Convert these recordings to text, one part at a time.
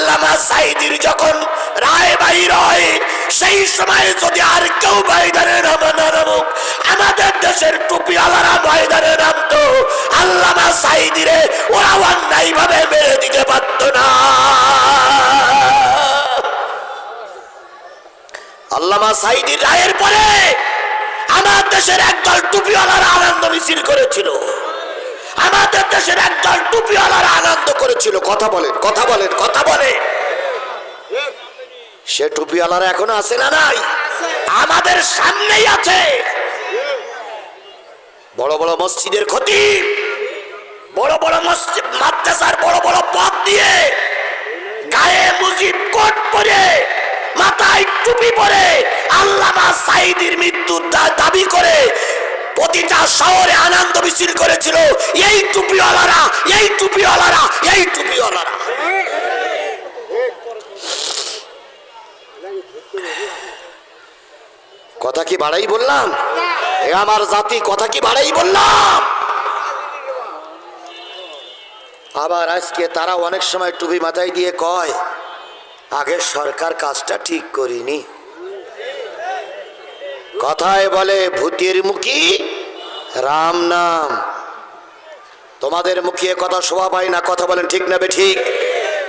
আল্লামা সাইদির যখন রায় বাহির হয়, সেই সময় যদি আর কেউ ময়দানে নামে না নামুক, আমাদের দেশের টুপিওয়ালারা ময়দানে নামতো, আল্লামা সাইদিরে ওরা অন্যায় ভাবে মেরে দিতে পারতো না। আল্লামা সাইদির রায়ের পরে আমার দেশের একদল টুপিওয়ালারা আনন্দ মিছিল করেছিল। আমাদের দেশের একদল টুপিওয়ালারা আনন্দ করেছিল। কথা বলেন কথা বলেন কথা বলেন। সে টুপিওয়ালারা এখনও আছে না নাই? আমাদের সামনেই আছে। বড় বড় মসজিদের ক্ষতি, বড় বড় মসজিদ, মাদ্রাসার বড় বড় পথ দিয়ে গায়ে মুজিব কোট পরে, মাথায় টুপি পরে আল্লামা সাইদির মৃত্যুর দাবি করে প্রতিটা শহরে আনন্দ মিছিল করেছিল। এই টুপিওয়ালারা এই টুপিওয়ালারা এই টুপিওয়ালারা। কথা কি বাড়াই বললাম? এ আমার জাতি, কথা কি বাড়াই বললাম? আবার আজকে তারা অনেক সময় টুপি মাথায় দিয়ে কয়, আগে সরকার কাজটা ঠিক করিনি। কথায় বলে, ভূতের মুখী রাম নাম। তোমাদের মুখিয়ে কথা শোভা পায় না, কথা বলেন ঠিক না ঠিক?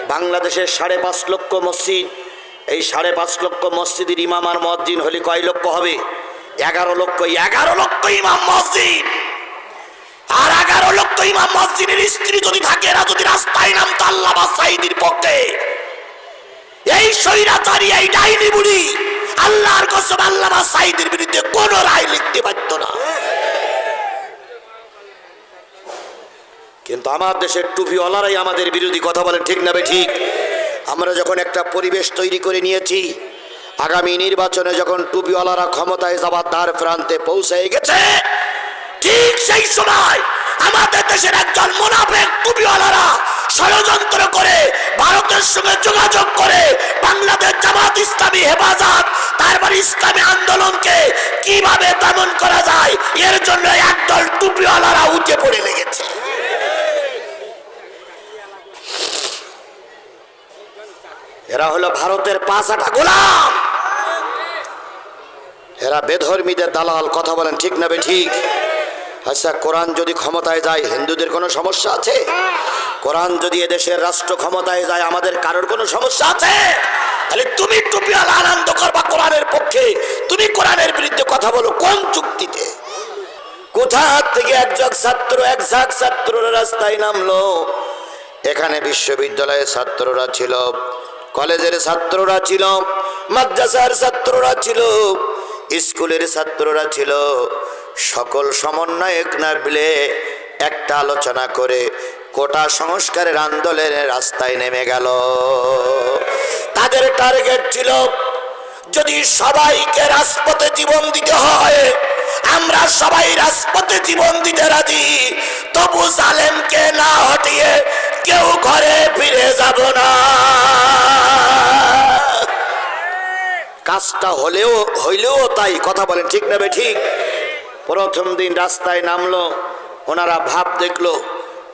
বাংলাদেশের সাড়ে পাঁচ লক্ষ মসজিদ, এই সাড়ে পাঁচ লক্ষ মসজিদের ইমাম আর মসজিদ হলে কয় লক্ষ হবে? এগারো লক্ষ এগারো লক্ষ ইমাম মসজিদ। আর এগারো লক্ষ ইমাম মসজিদের স্ত্রী যদি থাকে এরা যদি রাস্তায় নামতো আল্লাহ বা সাইদির পক্ষে। এই স্বৈরাচারী, এই ডাইনি বুড়ি, আল্লাহর কসম আল্লাহ বা সাইদের বিরুদ্ধে কোন রায় লিখতে পারত না। কিন্তু আমার দেশের টুপিওয়ালারাই আমাদের বিরোধী কথা বলেন, ঠিক না ঠিক? আমরা যখন একটা পরিবেশ তৈরি করে নিয়েছি, আগামী নির্বাচনে যখন টুপিওয়ালারা ক্ষমতায় যাবার দ্বার প্রান্তে পৌঁছে গেছে, ঠিক সেই সময় আমাদের দেশের একজন মুনাফেক টুপিওয়ালারা ষড়যন্ত্র করে ভারতের সঙ্গে যোগাযোগ করে বাংলাদেশ জামাত ইসলামী হেফাজত তারপর ইসলামী আন্দোলনকে কীভাবে দমন করা যায়, এর জন্য একদল টুপিওয়ালারা উঠে পড়ে লেগেছে। এরা হলো ভারতের পাঁচ আটা গোলাম। এরা বেধর্মীদের দালাল, কথা বলেন ঠিক না ঠিক? আচ্ছা কোরআন যদি ক্ষমতায় যায়, হিন্দুদের কোনো সমস্যা আছে? কোরআন যদি এদেশের রাষ্ট্র ক্ষমতায় যায়, আমাদের কারোর কোনো সমস্যা আছে? তাহলে তুমি টুপিওয়ালা আনন্দ করবা কোরআনের পক্ষে। তুমি কোরআনের বিরুদ্ধে কথা বলো, কোন চুক্তিতে? কোথা থেকে একজন ছাত্র এক ঝাঁক ছাত্ররা রাস্তায় নামলো? এখানে বিশ্ববিদ্যালয়ের ছাত্ররা ছিল কলেজের ছাত্ররা ছিল, মাদ্রাসার ছাত্ররা ছিল, স্কুলের ছাত্ররা ছিল। সকল সমন্বয়ক না মিলে একটা আলোচনা করে কোটা সংস্কারের আন্দোলনের রাস্তায় নেমে গেল। তাদের টার্গেট ছিল, যদি সবাইকে রাজপথে জীবন দিতে হয়, আমরা সবাই রাজপথে জীবন দিতে রাজি। তবু জালেমকে না হটিয়ে কেউ ঘরে ফিরে যাব না। কাজটা হলেও, হইলেও তাই, কথা বলেন, ঠিক নেবে ঠিক? প্রথম দিন রাস্তায় নামলো, ওনারা ভাব দেখল,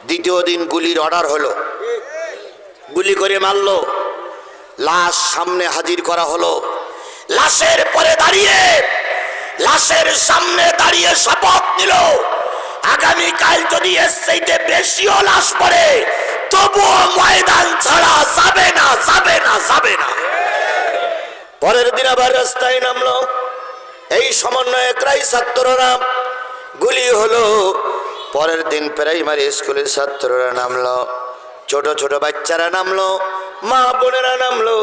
দ্বিতীয় দিন গুলির অর্ডার হলো। গুলি করে মারলো। লাশ সামনে হাজির করা হলো। লাশের পরে দাঁড়িয়ে, লাশের সামনে দাঁড়িয়ে শপথ নিল। আগামীকাল যদি এর বেশিও লাশ পড়ে, তবুও ময়দান ছাড়া যাবে না যাবে না যাবে না। পরের দিন আবার রাস্তায় নামলো। এই সমন্বয়করাই ছাত্ররা গুলি হলো। পরের দিন প্রাইমারি স্কুলের ছাত্ররা নামলো। ছোট ছোট বাচ্চারা নামলো। মা বোনেরা নামলো।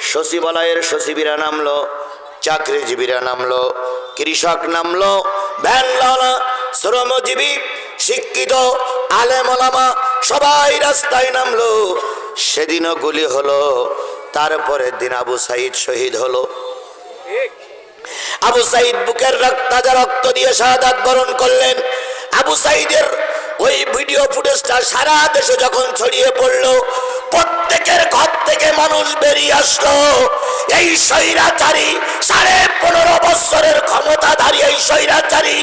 সচিবালয়ের সচিবীরা নামলো। চাকরিজীবীরা নামলো। কৃষক নামলো। ভ্যানওয়ালা, শ্রমজীবী, শিক্ষিত আলেমলামা সবাই রাস্তায় নামলো। সেদিনও গুলি হলো। তারপরের দিন আবু সাইদ শহীদ হলো। আবু সাইদ বুকের রক্ত তাজা রক্ত দিয়ে শাহাদাত বরণ করলেন। আবু সাইদের ওই ভিডিও ফুটেজটা সারা দেশে যখন ছড়িয়ে পড়ল প্রত্যেকের ঘর থেকে মানুষ বেরিয়ে আসলো। এই স্বৈরাচারী সাড়ে পনেরো বৎসরের ক্ষমতাধারী এই স্বৈরাচারী,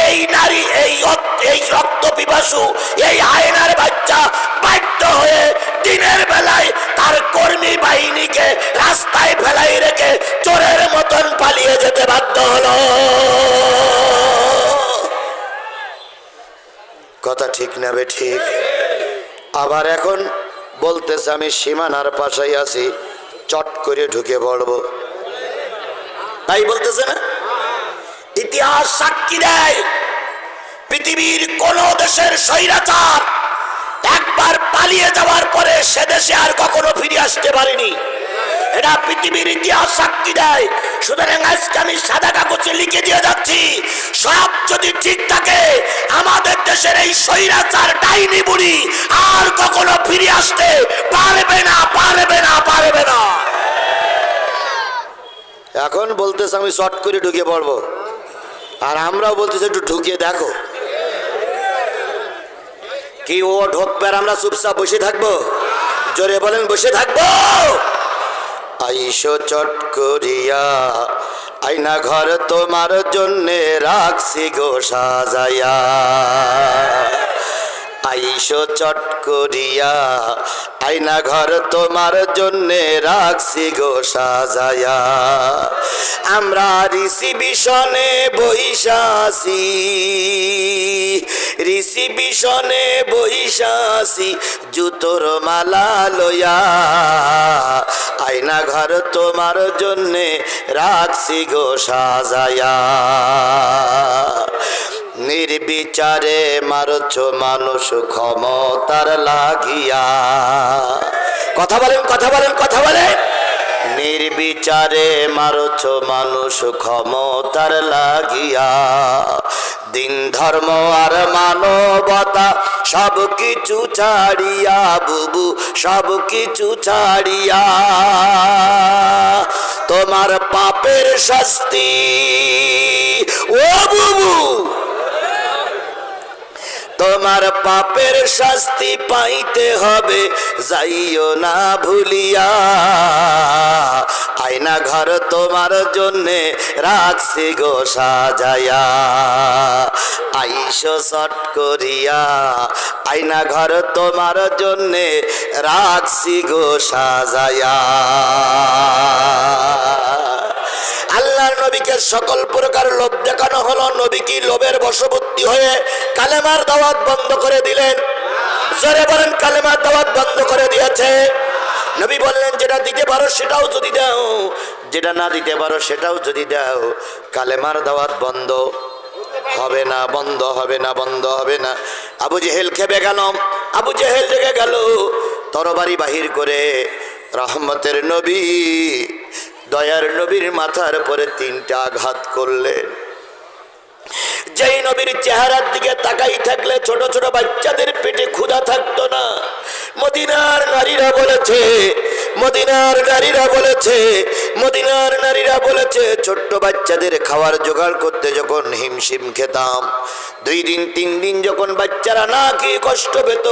এই নারী, এই এই রক্ত পিপাসু, এই আয়নার বাচ্চা বাধ্য হয়ে দিনের বেলায় তার কর্মী বাহিনীকে রাস্তায় ফেলাই রেখে চোরের মতন পালিয়ে যেতে বাধ্য হলো। কথা ঠিক না বে ঠিক। আবার এখন বলতেছে, আমি সীমানার পাশাই আছি, চট করে ঢুকে পড়ব। তাই বলতেছে না? ইতিহাস সাক্ষী দেয়, পৃথিবীর কোন দেশের স্বৈরাচার একবার পালিয়ে যাওয়ার পরে সে দেশে আর কখনো ফিরে আসতে পারেনি। এটা পৃথিবীর ইতিহাস সাক্ষী দেয় সুতরাং আজকে আমি সাদা কাগজে লিখে দিয়ে যাচ্ছি। সব যদি ঠিক থাকে, আমাদের দেশের এই স্বৈরাচার, ডাইনি বুড়ি আর কখনো ফিরে আসতে পারবে না পারবে না পারবে না। এখন বলতেছে আমি শর্ট করে ঢুকে পড়ব। আর আমরাও বলতেছি একটু ঢুকিয়ে দেখো। কি ও আর আমরা চুপচাপ বসে থাকব? জোরে বলেন, বসে থাকব? আইসো চট করিয়া। আইনা ঘর তোমার জন্যে রাখছি গো সাজাইয়া। আইসো চট করিয়া আইনা ঘর তোমার জন্যে রাখছি গো সাজায়া। আমরা রিসিবিশনে বৈশাসি রিসিবিশনে বৈশাসি জুতোর মালা লয়া আয়না ঘর তোমার জন্যে রাখছি গো সাজায়া। নির্বিচারে মারছ মানুষ ক্ষমতার লাগিয়া। কথা বলেন কথা বলেন কথা বলেন। নির্বিচারে মারছ মানুষ ক্ষমতার লাগিয়া। দিন ধর্ম আর মানবতা সব কিছু ছাড়িয়া, বুবু সব কিছু ছাড়িয়া। তোমার পাপের শাস্তি, ও বুবু! তোমার পাপের শাস্তি পাইতে হবে, যাইও না ভুলিয়া। আয়না ঘর তোমার জন্যে রাখছি গো সাজায়া। আইসো শট করিয়া, আয়না ঘর তোমার জন্যে রাখছি গো সাজায়া। আল্লাহর নবীকে সকল প্রকার লোভ দেখানো হলো। নবী কি লোভের বশবর্তী হয়ে কালেমার দাওয়াত বন্ধ করে দিলেন। জোরে বলেন, কালেমার দাওয়াত বন্ধ করে দিয়েছে। নবী বললেন, যেটা দিতে পারো সেটাও যদি দাও। যেটা না দিতে পারো সেটাও যদি দাও। কালেমার দাওয়াত বন্ধ। হবে না, বন্ধ, হবে না, বন্ধ, হবে না। আবু জেহেল খেপে গেল। আবু জেহেল রেগে গেল। তরবারি বাহির করে রহমতের নবী দয়ার নবীর মাথার পরে তিনটা আঘাত করলেন। যেই নবীর চেহারার দিকে তাকাই থাকলে ছোট ছোট বাচ্চাদের পেটে ক্ষুধা থাকতো না। মদিনার নারীরা বলেছে, মদিনার নারীরা বলেছে, মদিনার নারীরা বলেছে, ছোট্ট বাচ্চাদের খাওয়ার জোগাড় করতে যখন হিমশিম খেতাম, দুই দিন, তিন দিন যখন বাচ্চারা না কি কষ্ট পেত,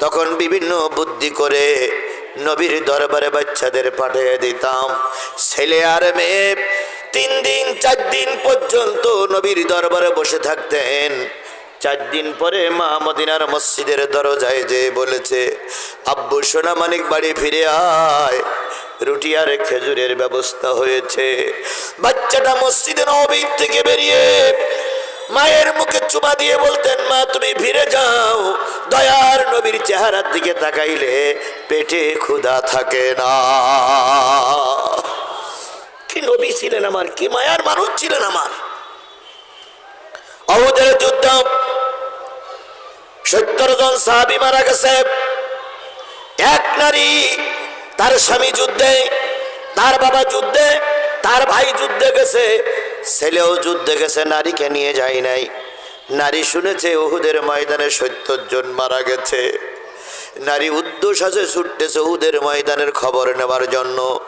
তখন বিভিন্ন বুদ্ধি করে নবীর দরবারে বাচ্চাদের পাঠিয়ে দিতাম। ছেলে আর মেয়ে তিন দিন, চার দিন পর্যন্ত নবীর দরবারে বসে থাকতেন। চার দিন পরে মা মদিনার মসজিদের দরজায় যে বলেছে, আব্বু, সোনা মানিক, বাড়ি ফিরে আয়। রুটি আর খেজুরের ব্যবস্থা হয়েছে। বাচ্চাটা মসজিদের নবীর থেকে বেরিয়ে মায়ের মুখে চুমা দিয়ে বলতেন, মা, তুমি ফিরে যাও। দয়ার নবীর চেহারার দিকে তাকাইলে পেটে ক্ষুধা থাকে না। কি নবী ছিলেন আমার, কি মায়ার মানুষ ছিলেন আমার? অহুদের যুদ্ধ, সত্তর জন সাহাবি মারা গেছে। এক নারী, তার স্বামী যুদ্ধে, তার বাবা যুদ্ধে, তার ভাই যুদ্ধে গেছে। ছেলেও যুদ্ধে গেছে, নারীকে নিয়ে যায় নাই। নারী শুনেছে ওহুদের ময়দানে সত্তর জন মারা গেছে। নারী উদ্দেশ আছে, ছুটতেছে ওহুদের ময়দানের খবর নেওয়ার জন্য।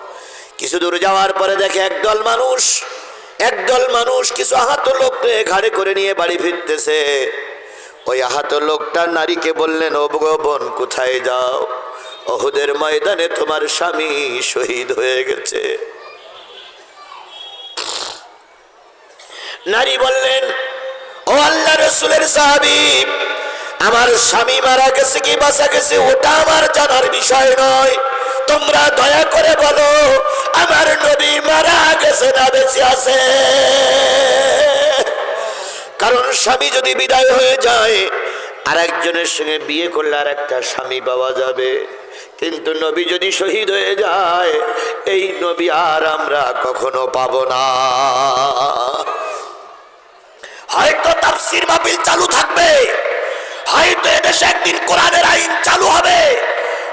কিছু দূর যাওয়ার পরে দেখে একদল মানুষ একদল মানুষ কিছু আহত লোককে ঘাড়ে করে নিয়ে বাড়ি ফিরতেছে। ওই আহত লোকটা নারীকে বললেন ও বোন, কোথায় যাও? অহুদের ময়দানে তোমার স্বামী শহীদ হয়ে গেছে। নারী বললেন, ও আল্লাহ রসুলের সাহাবি, আমার স্বামী মারা গেছে কি বাঁচা গেছে ওটা আমার জানার বিষয় নয়। তোমরা দয়া করে বলো, আমার নবী মারা গেছে না বেঁচে আছে? কারণ স্বামী যদি বিদায় হয়ে যায় আর একজনের সঙ্গে বিয়ে করলে আর একটা স্বামী পাওয়া যাবে। কিন্তু নবী যদি শহীদ হয়ে যায়, এই নবী আর আমরা কখনো পাবো না। হয়তো তাফসির মাহফিল চালু থাকবে। হয়তো এদেশে একদিন কোরআনের আইন চালু হবে।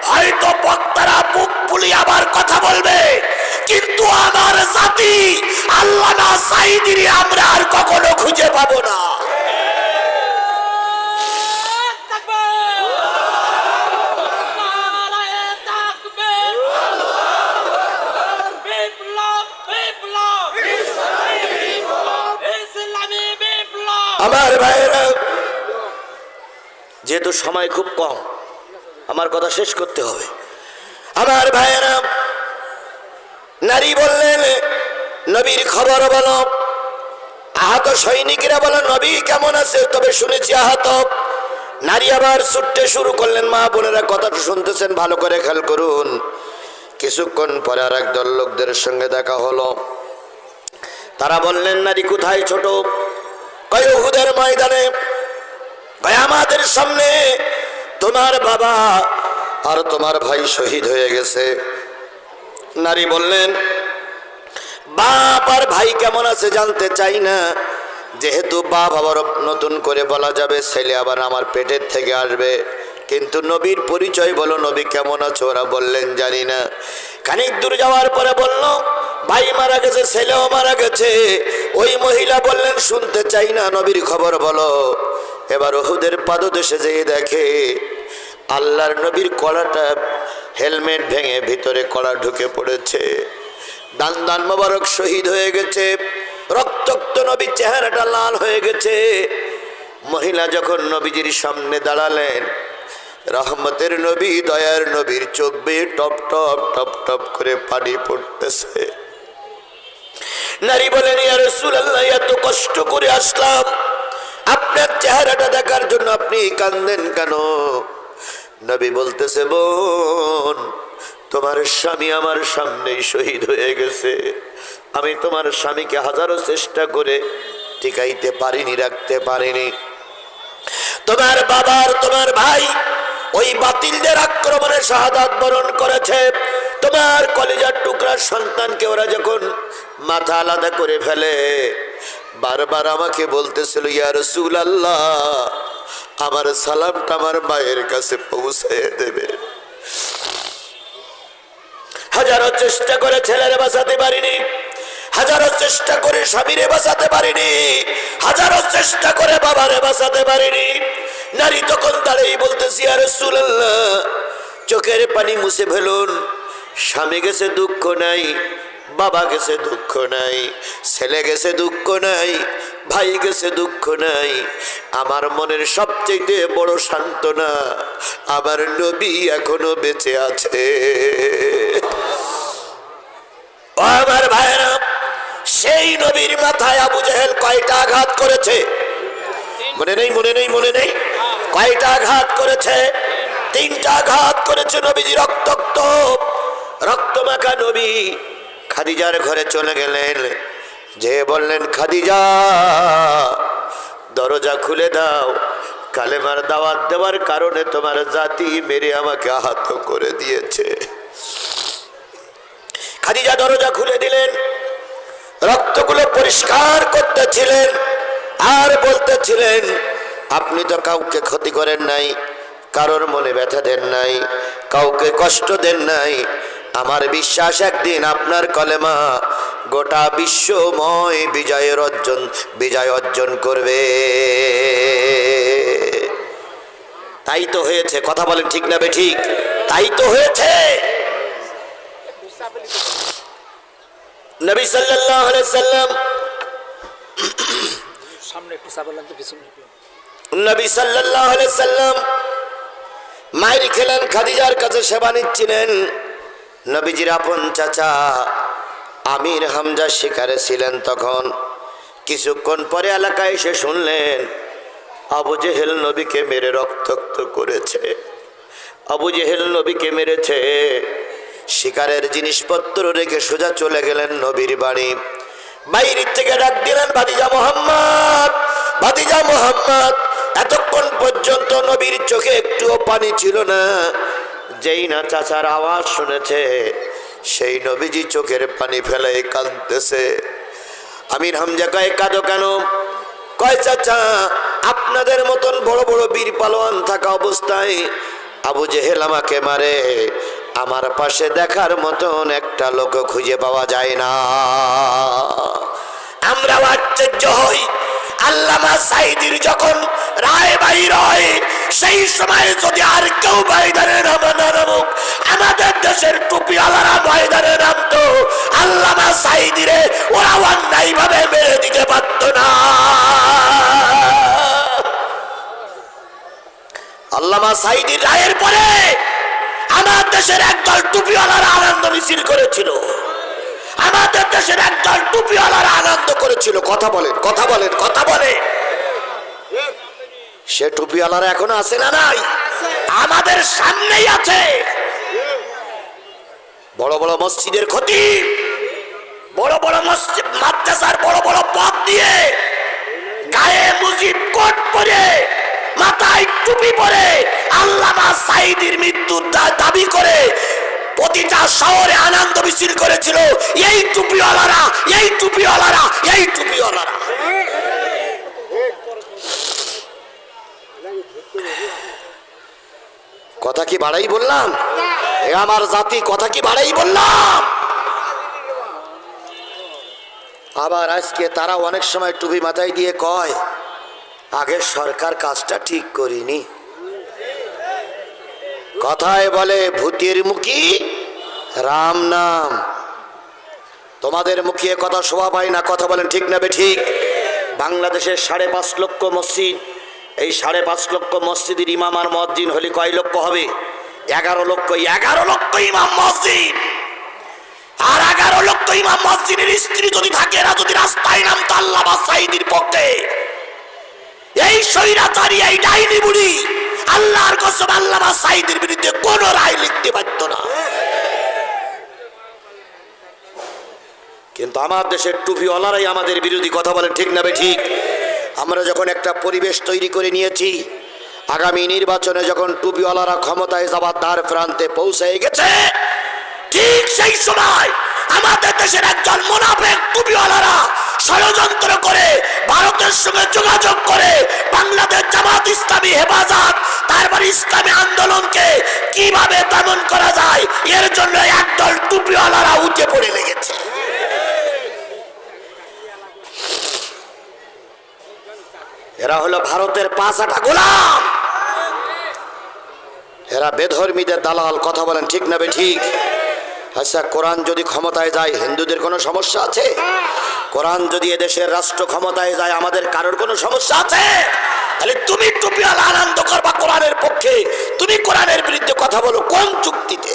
হয়তো বক্তারা মুখ ফুলি আবার কথা বলবে। কিন্তু আমার জাতি, আল্লাহ না সাইদিরি আমরা আর কখনো খুঁজে পাবো না। আমার ভাইয়েরা, যেহেতু সময় খুব কম, আমার কথা শেষ করতে হবে। আমার ভাইয়েরা, নারী বললেন, নবীর খবর বলো, আহত সৈনিকেরা বলো, নবী কেমন আছে? তবে শুনেছি আহত। নারী আবার ছুটতে শুরু করলেন। মা বোনেরা কথাটা শুনতেছেন, ভালো করে খেয়াল করুন। কিছুক্ষণ পরে আর একদল লোকদের সঙ্গে দেখা হলো। তারা বললেন, নারী কোথায় ছোট? কয় উহুদের ময়দানে? আমাদের সামনে তোমার বাবা আর তোমার ভাই শহীদ হয়ে গেছে। নারী বললেন, বাপ আর ভাই কেমন আছে জানতে চাই না। যেহেতু বাপ আবার নতুন করে বলা যাবে, ছেলে আবার আমার পেটের থেকে আসবে। কিন্তু নবীর পরিচয় বলো, নবী কেমন আছো? ওরা বললেন, জানি না। খানিক দূর যাওয়ার পরে বলল ভাই মারা গেছে, ছেলেও মারা গেছে। ওই মহিলা বললেন, শুনতে চাই না নবীর খবর, বলো। এবার ওহুদের পাদদেশে যেয়ে দেখে, আল্লাহর নবীর কলাটা হেলমেট ভেঙে ভিতরে কলা ঢুকে পড়েছে। দান দান মোবারক শহীদ হয়ে গেছে। রক্তাক্ত নবীর চেহারাটা লাল হয়ে গেছে। মহিলা যখন নবীজির সামনে দাঁড়ালেন, রহমতের নবী, দয়ার নবীর চোখ বেয়ে টপ টপ টপ টপ করে পানি পড়তেছে। নারী বলেন, ইয়া রাসূলুল্লাহ, এত কষ্ট করে আসলাম। আপনার চেহারাটা দেখার জন্য আপনি কান্দেন কেন? নবী বলতেছে, বোন, তোমার স্বামী আমার সামনেই শহীদ হয়ে গেছে। আমি তোমার স্বামীকে হাজারো চেষ্টা করে টিকাইতে পারিনি, রাখতে পারিনি। তোমার বাবার তোমার ভাই ওই বাতিলদের আক্রমণে শাহাদাত বরণ করেছে। তোমার কলেজার টুকরার সন্তানকে ওরা যখন মাথা আলাদা করে ফেলে। বারবার আমাকে বলতেছিল, ইয়া রসুল আল্লাহ আমার সালামটা আমার মায়ের কাছে পৌঁছে দেবে। হাজারো চেষ্টা করে ছেলেরে বাঁচাতে পারিনি। হাজারো চেষ্টা করে স্বামীরে বাঁচাতে পারিনি। হাজারো চেষ্টা করে বাবারে বাঁচাতে পারিনি। নারী তখন দাঁড়িয়ে বলতেছি আর চোখের পানি মুছে ফেলুন। স্বামী গেছে দুঃখ নাই। বাবা গেছে দুঃখ নাই, ছেলে গেছে দুঃখ নাই, ভাই গেছে দুঃখ নাই। আমার মনের সবচেয়ে বড় সান্ত্বনা, আমার নবী এখনও বেঁচে আছে। আমার ভাইরা সেই নবীর মাথায় আবু জাহেল কয়টা আঘাত করেছে? মনে নেই মনে নেই মনে নেই? কয়টা আঘাত করেছে? তিনটা আঘাত করেছে নবীজি রক্তাক্ত রক্তমাখা নবী। খাদিজার ঘরে চলে গেলেন। যে বললেন, খাদিজা, দরজা খুলে দাও। কালেমার দাওয়াত দেওয়ার কারণে তোমার জাতি মেরে আমাকে আহত করে দিয়েছে। খাদিজা দরজা খুলে দিলেন। রক্তগুলো পরিষ্কার করতেছিলেন আর বলতেছিলেন, আপনি তো কাউকে ক্ষতি করেন নাই, কারোর মনে ব্যথা দেন নাই, কাউকে কষ্ট দেন নাই আমার বিশ্বাস একদিন আপনার কলেমা গোটা বিশ্বময় বিজয়ের অর্জন বিজয় অর্জন করবে। তাই তো হয়েছে কথা বলেন ঠিক না ঠিক? তাই তো হয়েছে। নবী সাল্লাল্লাহু আলাইহি সাল্লাম সামনে একটু চাপা লাগতো পিছনে নবী সাল্লাল্লাহু আলাইহি সাল্লাম মায়ের খেলেন খাদিজার কাছে সেবা নিচ্ছিলেন। নবীজির আপন চাচা আমির হামজা শিকারে ছিলেন তখন। কিছুক্ষণ পরে এলাকায় এসে শুনলেন, আবু জেহেল নবীকে মেরে রক্তাক্ত করেছে। আবু জেহেল নবীকে মেরেছে। শিকারের জিনিসপত্র রেখে সোজা চলে গেলেন নবীর বাড়ি। বাইরের থেকে ডাক দিলেন, ভাতিজা মোহাম্মদ ভাতিজা মোহাম্মদ। এতক্ষণ পর্যন্ত নবীর চোখে একটুও পানি ছিল না। যেই না চাচার আওয়াজ শুনেছে, সেই নবীজি চোখের পানি ফেলে কাঁদতেছে। আমির হামজা কয়, কাঁদো কেন? কয়, চাচা, আপনাদের মতন বড় বড় বীর পালোয়ান থাকা অবস্থায় আবু জেহেল আমাকে মারে। আমার পাশে দেখার মতন একটা লোক খুঁজে পাওয়া যায় না। আমরা আশ্চর্য হই। আল্লামা সাইদির যখন রায় বাইর হয়, সেই সময় যদি আর কেউ ময়দানে নামে না নামুক, আমাদের দেশের টুপিওয়ালারা ময়দানে নামতো, আল্লামা সাইদিরে ওরা অন্যায় ভাবে মেরে দিতে পারত না। আল্লামা সাইদির রায়ের পরে আমার দেশের একদল টুপিওয়ালারা আনন্দ মিছিল করেছিল। আমাদের দেশের একদল টুপিওয়ালারা আনন্দ করেছিল। কথা বলেন কথা বলেন কথা বলেন। সে টুপিওয়ালারা এখনও আছে না নাই? আমাদের সামনেই আছে। বড় বড় মসজিদের ক্ষতি, বড় বড় মসজিদ, মাদ্রাসার বড় বড় পথ দিয়ে গায়ে মুজিব কোট পরে, মাথায় টুপি পরে আল্লামা সাইদির মৃত্যুর দাবি করে প্রতিটা শহরে আনন্দ মিছিল করেছিল। এই টুপিওয়ালারা এই টুপিওয়ালারা এই টুপিওয়ালারা। কথা কি বাড়াই বললাম? এ আমার জাতি, কথা কি বাড়াই বললাম? আবার আজকে তারা অনেক সময় টুপি মাথায় দিয়ে কয়, আগে সরকার কাজটা ঠিক করিনি। কথায় বলে ভূতের মুখী? রাম নাম। তোমাদের মুখিয়ে কথা শোভা পায় না, কথা বলেন ঠিক না ঠিক? বাংলাদেশের সাড়ে পাঁচ লক্ষ মসজিদ, এই সাড়ে পাঁচ লক্ষ মসজিদের ইমাম আর মসজিদ হলে কয় লক্ষ হবে? এগারো লক্ষ এগারো লক্ষ ইমাম মসজিদ! আর এগারো লক্ষ ইমাম মসজিদের স্ত্রী যদি থাকে এরা যদি রাস্তায় নামতো আল্লাহ সাইদির পক্ষে। এই স্বৈরাচারী, এই ডাইনি বুড়ি আল্লাহর কসম আল্লাহ সাইদের বিরুদ্ধে কোন রায় লিখতে পারত না। কিন্তু আমার দেশের টুপিওয়ালারাই আমাদের বিরোধী কথা বলেন ঠিক না ঠিক? আমরা যখন একটা পরিবেশ তৈরি করে নিয়েছি, আগামী নির্বাচনে যখন টুপিওয়ালারা ক্ষমতায় যাবার দ্বার প্রান্তে পৌঁছে গেছে, ঠিক সেই সময় আমাদের দেশের একজন মোনাফেক টুপিওয়ালারা ষড়যন্ত্র করে ভারতের সঙ্গে যোগাযোগ করে বাংলাদেশ জামাত ইসলামী হেফাজত, তারপর ইসলামী আন্দোলনকে কীভাবে দমন করা যায়, এর জন্য একদল টুপিওয়ালারা উঠে পড়ে লেগেছে। এরা হলো ভারতের পাঁচ আটা গোলাম। এরা বেধর্মীদের দালাল, কথা বলেন ঠিক না বে ঠিক? আচ্ছা কোরআন যদি ক্ষমতায় যায়, হিন্দুদের কোনো সমস্যা আছে? কোরআন যদি এদেশের রাষ্ট্র ক্ষমতায় যায়, আমাদের কারোর কোনো সমস্যা আছে? তাহলে তুমি টুপিওয়ালা আনন্দ করবা কোরআনের পক্ষে। তুমি কোরআনের বিরুদ্ধে কথা বলো কোন চুক্তিতে?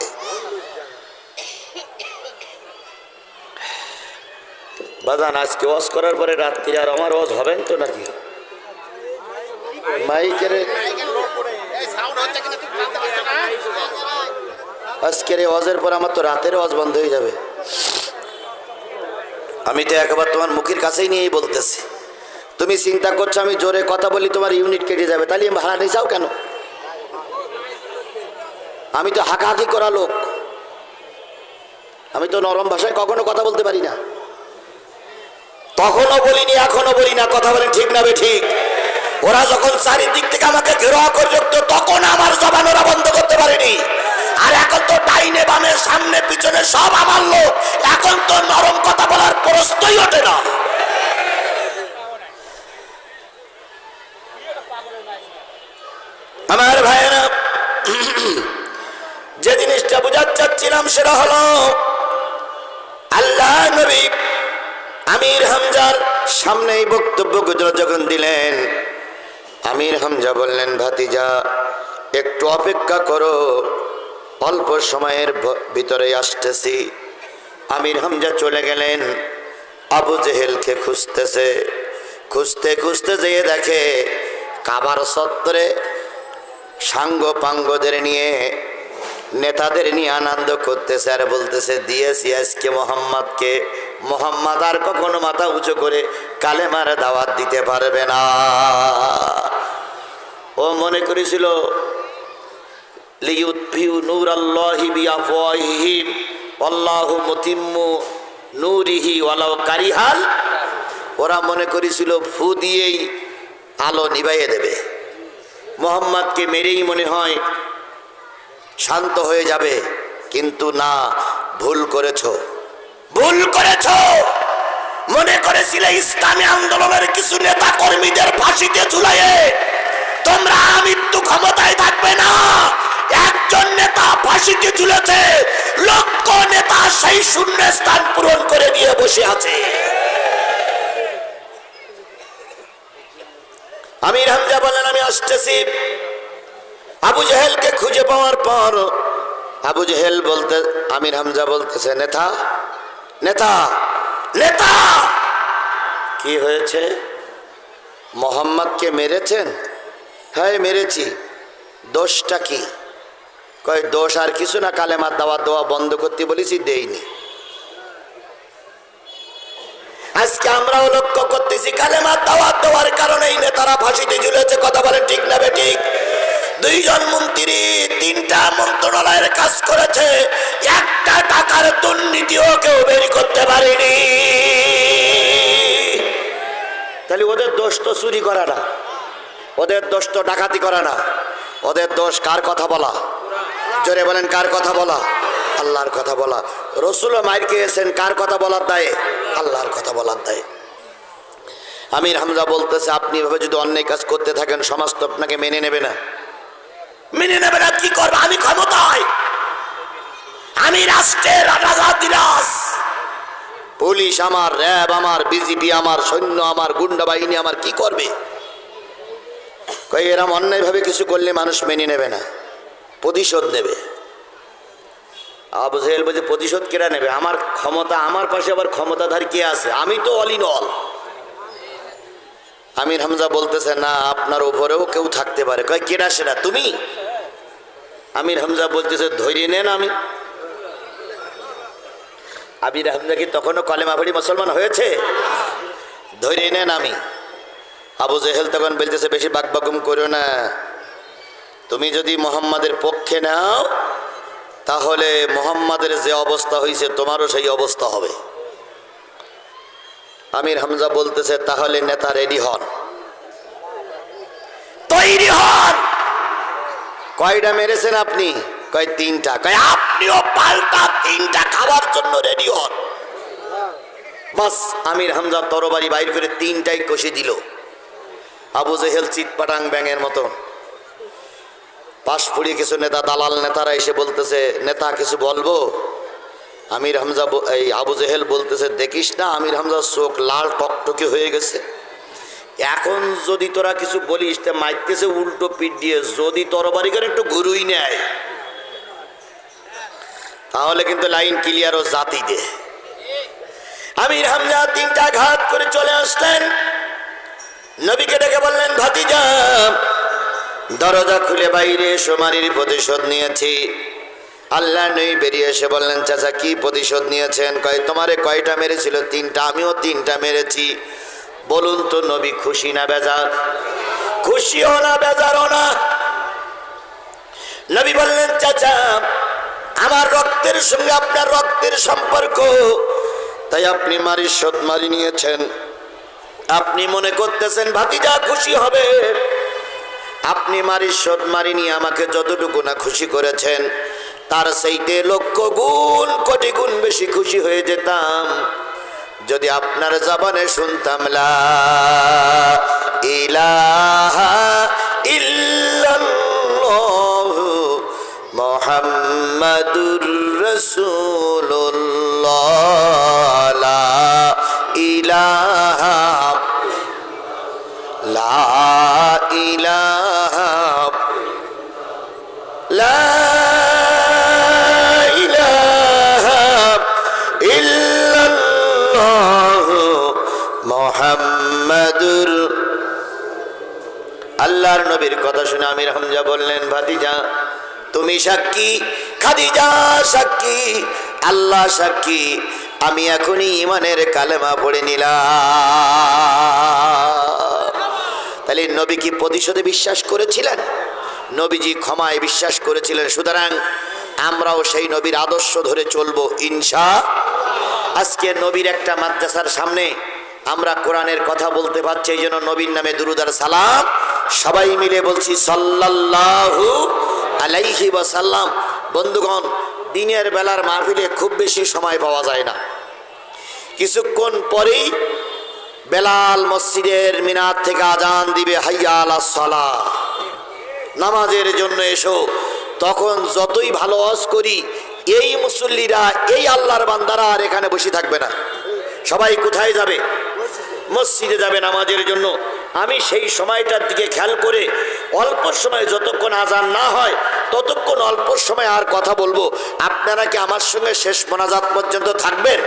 বাজান, আজকে ওয়াজ করার পরে রাত্রি আর আমার ওয়াজ হবেন তো নাকি? মাইকের আজকের ওয়াজের পর আমার তো রাতের ওয়াজ বন্ধ হয়ে যাবে। আমি তো একবার তোমার মুখের কাছেই নিয়েই বলতেছি। তুমি চিন্তা করছ আমি জোরে কথা বলি তোমার ইউনিট কেটে যাবে, তাহলে আমি ভাড়া নিয়ে কেন? আমি তো হাঁকাহাঁকি করা লোক। আমি তো নরম ভাষায় কখনো কথা বলতে পারি না। তখনও বলিনি এখনও বলি না, কথা বলেন ঠিক না ঠিক। ওরা যখন চারিদিক থেকে আমাকে ঘেরাও করে তখন আমার জবান ওরা বন্ধ করতে পারেনি। আর এখন তো ডাইনে বামে, সামনে, পিছনে সব আমার লোক। এখন তো নরম কথা বলার প্রশ্নই ওঠে না। আমার ভাইয়েরা, যে জিনিসটা বোঝাতে চাচ্ছিলাম সেটা হলো, আল্লাহ নবী আমির হামজার সামনেই বক্তব্য যখন দিলেন, আমির হামজা বললেন, ভাতিজা, একটু অপেক্ষা করো। অল্প সময়ের ভিতরে আসতেছি। আমির হামজা চলে গেলেন। আবু জেহেলকে খুঁজতেছে। খুঁজতে খুঁজতে যেয়ে দেখে কাবার সত্তরে সাঙ্গ পাঙ্গদের নিয়ে নেতাদের নিয়ে আনন্দ করতেছে আর বলতেছে, দিয়েছি আজকে মোহাম্মদকে। মোহাম্মদ আর কখনো মাথা উঁচু করে কালেমার দাওয়াত দিতে পারবে না। ও মনে করেছিল লিউদ্ভিউ নূর আল্লাহি বিআফওয়াহিহিম আল্লাহু মুতিম্মু নূরিহি ওয়ালাউ কারিহাল ওরা মনে করেছিল ফু দিয়েই আলো নিভাইয়ে দেবে। মোহাম্মদকে মেরেই মনে হয় শান্ত হয়ে যাবে, কিন্তু না, ভুল করেছ। ভুল করেছ! মনে করেছিলে ইসলামী আন্দোলনের কিছু নেতা কর্মীদের ফাঁসিতে ঝুলাইয়ে তোমরা মৃত্যু ক্ষমতায় থাকবে না। একজন নেতা ফাঁসিতে ঝুলেছে, লক্ষ নেতা সেই শূন্য স্থান পূরণ করে দিয়ে বসে আছে। আমির হামজা বলেন, আমি আসতেছি। আবু জাহেলকে খুঁজে পাওয়ার পর আবু জাহেল বলতে, আমির হামজা বলতেছে, নেতা নেতা নেতা! কি হয়েছে? মোহাম্মদকে মেরেছেন? হ্যাঁ মেরেছি। দোষটা কি? কয়, দোষ আর কিছু না, কালেমার দাওয়া দেওয়া বন্ধ করতে বলেছি, দেইনি। আজকে আমরাও লক্ষ্য করতেছি, কালেমার দাওয়াত দেওয়ার কারণেই নেতারা ফাঁসিতে ঝুলেছে, কথা বলেন ঠিক না ঠিক? দুইজন মন্ত্রী তিনটা মন্ত্রণালয়ের কাজ করেছে, একটা টাকার দুর্নীতিও কেউ বের করতে পারেনি। তাহলে ওদের দোষ তো চুরি করা না, ওদের দোষ তো ডাকাতি করা না, ওদের দোষ কার কথা বলা? জোরে বলেন, কার কথা বলা? আল্লাহর কথা বলা। রসুলও মাইর খেয়েছেন কার কথা বলার দায়ে? আল্লাহর কথা বলার দায়ে। আমির হামজা বলতেছে, আপনি এভাবে যদি অন্যায় কাজ করতে থাকেন, সমাজ তো আপনাকে মেনে নেবে না। মেনে নেবে না, কি করবে? আমি ক্ষমতায়। আমি রাষ্ট্রের রাজাদিরাজ পুলিশ আমার, র্যাব আমার, বিজিবি আমার, সৈন্য আমার, গুন্ডা বাহিনী আমার, কি করবে? এরম অন্যায়ভাবে কিছু করলে মানুষ মেনে নেবে না। প্রতিশোধ নেবে। আবু জেহেল বলছে, প্রতিশোধ কেরা নেবে? আমার ক্ষমতা, আমার পাশে আবার ক্ষমতাধারী কে আছে? আমি তো all in all Amir Hamza বলতেছে, না, আপনার উপরেও কেউ থাকতে পারে। কয়, কেডা সেটা তুমি? আমির হামজা বলতেছে, ধৈর্য নেন আমি। আমির হামজা কি তখনও কলেমা ভরি মুসলমান হয়েছে? ধৈর্য নেন আমি। আবু জেহেল তখন বলতেছে, বেশি বাকবাকুম করো না। তুমি যদি মোহাম্মদের পক্ষে নাও, তাহলে মোহাম্মদের যে অবস্থা হয়েছে তোমারও সেই অবস্থা হবে। আমির হামজা বলতেছে, তাহলে নেতা রেডি হন। তৈরি হন! কয়টা মেরেছেন আপনি? কয় তিনটা। কয়, আপনিও পাল্টা তিনটা খাওয়ার জন্য রেডি হন। বাস, আমির হামজা তরবারি বাইর করে তিনটাই কষে দিল। আবু জেহেল চিৎপাটাং ব্যাঙের মতো পাশ ফুড়িয়ে কিছু নেতা দালাল নেতারা এসে বলতেছে, নেতা, কিছু বলব? আমির হামজা এই আবু জেহেল বলতেছে, দেখিস না আমির হামজার চোখ লাল টকটকে হয়ে গেছে। এখন যদি তোরা কিছু বলিস, তা মাইতেছে উল্টো পিঠ দিয়ে, যদি তরবারি করে একটু গুরুই নেয়। তাহলে কিন্তু লাইন ক্লিয়ার ও জাতি দে। আমির হামজা তিনটা ঘাত করে চলে আসলেন। নবীকে ডেকে বললেন, ভাতিজা দরজা খুলে বাইরে সোমারির প্রতিশোধ নিয়েছি। আল্লাহ নই বেরিয়ে এসে বললেন, চাচা, কি প্রতিশোধ নিয়েছেন? কয়, তোমারে কয়টা মেরেছিল? তিনটা, আমিও তিনটা মেরেছি। বলুন তো, নবী খুশি না বেজার? খুশিও না, বেজারও না। নবী বললেন, চাচা, আমার রক্তের সঙ্গে আপনার রক্তের সম্পর্ক। তাই আপনি মারি শোধ মারি নিয়েছেন। আপনি মনে করতেছেন, ভাতিজা খুশি হবে। আপনি মারি শোধ মারি নিয়ে আমাকে যতটুকু না খুশি করেছেন, তার সেইতে লক্ষ গুণ, কোটি গুণ বেশি খুশি হয়ে যেতাম। যদি আপনার জবানে শুনতাম, লা ইলাহা মুহাম্মাদুর রাসূলুল্লাহ, লা ইলাহা লা ইলাহা আল্লাহর নবীর কথা শুনে আমির হামজা বললেন, ভাতিজা, তুমি সাক্ষী? খাদিজা সাক্ষী? আল্লাহ সাক্ষী। আমি এখনই ইমানের কালেমা পড়ে নিলাম। তাহলে নবী কি প্রতিশোধে বিশ্বাস করেছিলেন? নবীজি ক্ষমায় বিশ্বাস করেছিলেন, সুতরাং আমরাও সেই নবীর আদর্শ ধরে চলবো, ইনশা আজকে নবীর একটা মাদ্রাসার সামনে আমরা কোরআনের কথা বলতে পারছি, এই জন্য নবীর নামে দুরুদার সালাম। সবাই মিলে বলছি, সাল্লাল্লাহু আলাইহি ওয়াসাল্লাম। বন্ধুগণ, দিনের বেলার মাহফিলে খুব বেশি সময় পাওয়া যায় না। কিছুক্ষণ পরেই বেলাল মসজিদের মিনার থেকে আজান দিবে হাইয়া আলা সলা নামাজের জন্য এসো। তখন যতই ভালো অজ করি, এই মুসল্লিরা, এই আল্লাহর বান্দারা আর এখানে বসে থাকবে না। সবাই কোথায় যাবে? মসজিদে যাবে নামাজের জন্য। আমি সেই সময়টার দিকে খেয়াল করে অল্প সময় যতক্ষণ আজান না হয়, ততক্ষণ অল্প সময় আর কথা বলব। আপনারা কি আমার সঙ্গে শেষ মোনাজাত পর্যন্ত থাকবেন?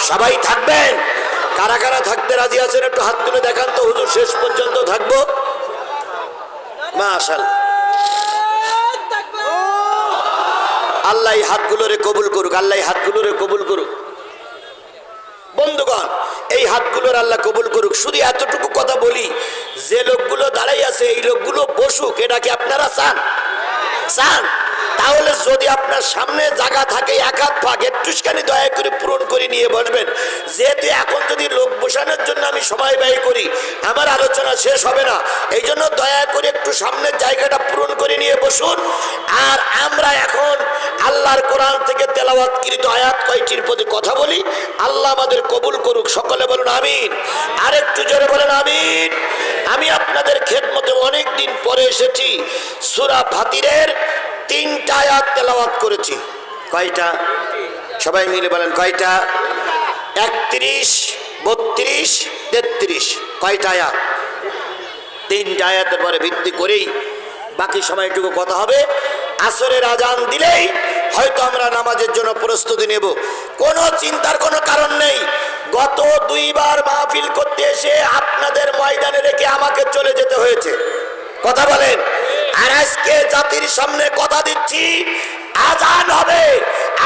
সবাই থাকবেন? কারা কারা থাকতে রাজি আছেন? একটু হাত তুলে দেখান তো, হুজুর, শেষ পর্যন্ত থাকব। মাশাল আল্লাহ হাতগুলোরে কবুল করুক, আল্লাহ হাতগুলোরে কবুল করুক। বন্ধুগণ, এই হাতগুলোর আল্লাহ কবুল করুক। শুধু এতটুকু কথা বলি, যে লোকগুলো দাঁড়াই আছে, এই লোকগুলো বসুক, এটা কি আপনারা চান? চান? তাহলে যদি আপনার সামনে জায়গা থাকে, এক হাত ভাগ একটুখানি দয়া করে পূরণ করে নিয়ে বসবেন। যেহেতু এখন যদি লোক বসানোর জন্য আমি সময় ব্যয় করি, আমার আলোচনা শেষ হবে না। এই জন্য দয়া করে একটু সামনের জায়গাটা পূরণ করে নিয়ে বসুন। আর আমরা এখন আল্লাহর কোরআন থেকে তেলাওয়াতকৃত আয়াত কয়টির প্রতি কথা বলি? আল্লাহ আমাদের কবুল করুক, সকলে বলুন আমিন। আর একটু জোরে বলেন আমিন। আমি আপনাদের খেদমতে অনেক দিন পরে এসেছি। সুরা ফাতিরের তিনটা আয়াত তেলাওয়াত করেছি। কয়টা? সবাই মিলে বলেন, কয়টা? একত্রিশ, বত্রিশ, তেত্রিশ। কয়টা আয়াত? তিনটা আয়াতের পরে ভিত্তি করেই বাকি সময়টুকু কথা হবে। আসরের আজান দিলেই হয়তো আমরা নামাজের জন্য প্রস্তুতি নেব। কোনো চিন্তার কোনো কারণ নেই। গত দুইবার মাহফিল করতে এসে আপনাদের ময়দানে রেখে আমাকে চলে যেতে হয়েছে। কথা বলেন। আর আজকে জাতির সামনে কথা দিচ্ছি, আজান হবে।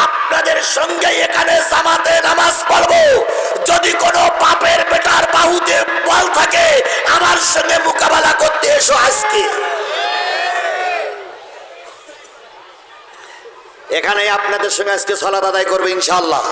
আপনাদের সঙ্গে এখানে জামাতে নামাজ পড়ব। যদি কোনো পাপের বেটার বাহুতে বল থাকে, আমার সঙ্গে মোকাবেলা করতে এসো আজকে। এখানে আপনাদের সঙ্গে আজকে সলাত আদায় করবে ইনশাল্লাহ